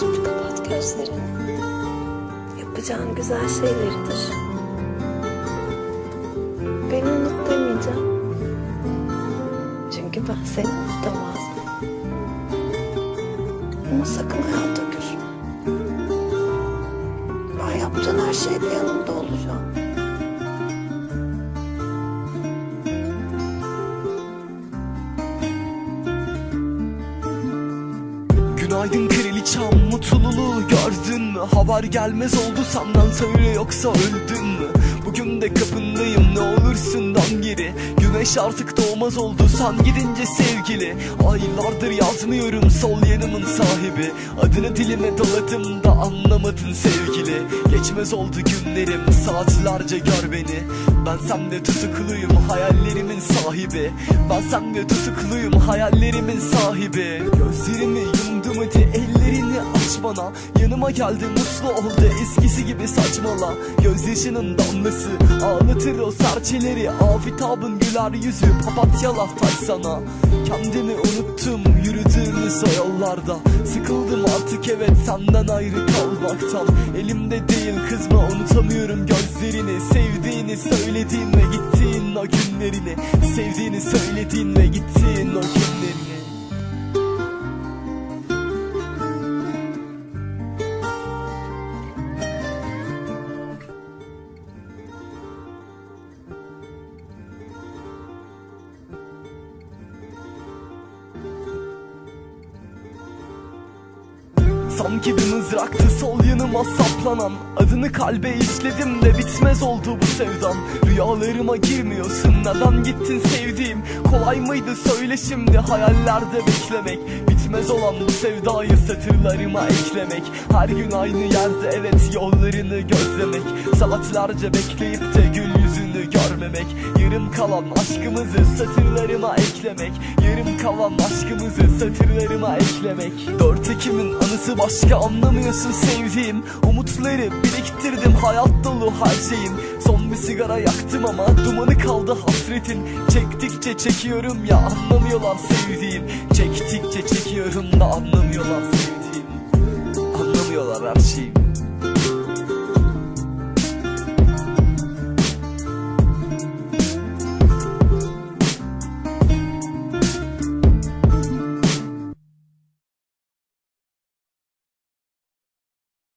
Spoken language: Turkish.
Şimdi kapat gözlerini. Yapacağın güzel şeyleri düşün. Beni unut demeyeceğim. Çünkü ben seni unutamazdım. Ama sakın hayata küsme. Ben yaptığın her şeyde yanımda olacağım. Günaydın mü? Haber gelmez oldu senden söyle yoksa öldün mü? Bugün de kapındayım ne olursun dön geri. Güneş artık doğmaz oldu sen gidince sevgili. Aylardır yazmıyorum sol yanımın sahibi. Adını dilime doladım da anlamadın sevgili. Geçmez oldu günlerim saatlerce gör beni. Ben sende tutukluyum hayallerimin sahibi. Ben sende tutukluyum hayallerimin sahibi. Gözlerimi aç bana Yanıma geldi mutlu ol da eskisi gibi saçmala. Gözyaşının damlası. Ağlatır o serçeleri. Afitabın güler yüzü. Papatyalar taş sana. Kendimi unuttum yürüdüğümüz o yollarda. Sıkıldım artık evet senden ayrı kalmaktan. Elimde değil kızma unutamıyorum gözlerini. Sevdiğini söylediğin ve gittiğin o günlerini. Sevdiğini söylediğin ve gittiğin o günlerini Sanki bir mızraktı sol yanıma saplanan. Adını kalbe işledim de bitmez oldu bu sevdam. Rüyalarıma girmiyorsun neden gittin sevdiğim? Kolay mıydı söyle şimdi hayallerde beklemek. Bitmez olan bu sevdayı satırlarıma eklemek. Her gün aynı yerde evet yollarını gözlemek. Saatlerce bekleyip de gül yüzünü görmemek Yarım kalan aşkımızı satırlarıma eklemek. Yarım kalan aşkımızı satırlarıma eklemek. 4 Ekim'in anısı başka anlamıyorsun sevdiğim. Umutları biriktirdim hayat dolu her şeyim. Son bir sigara yaktım ama dumanı kaldı hasretin. Çektikçe çekiyorum ya anlamıyorlar sevdiğim. Çektikçe çekiyorum da anlamıyorlar sevdiğim. Anlamıyorlar her şeyim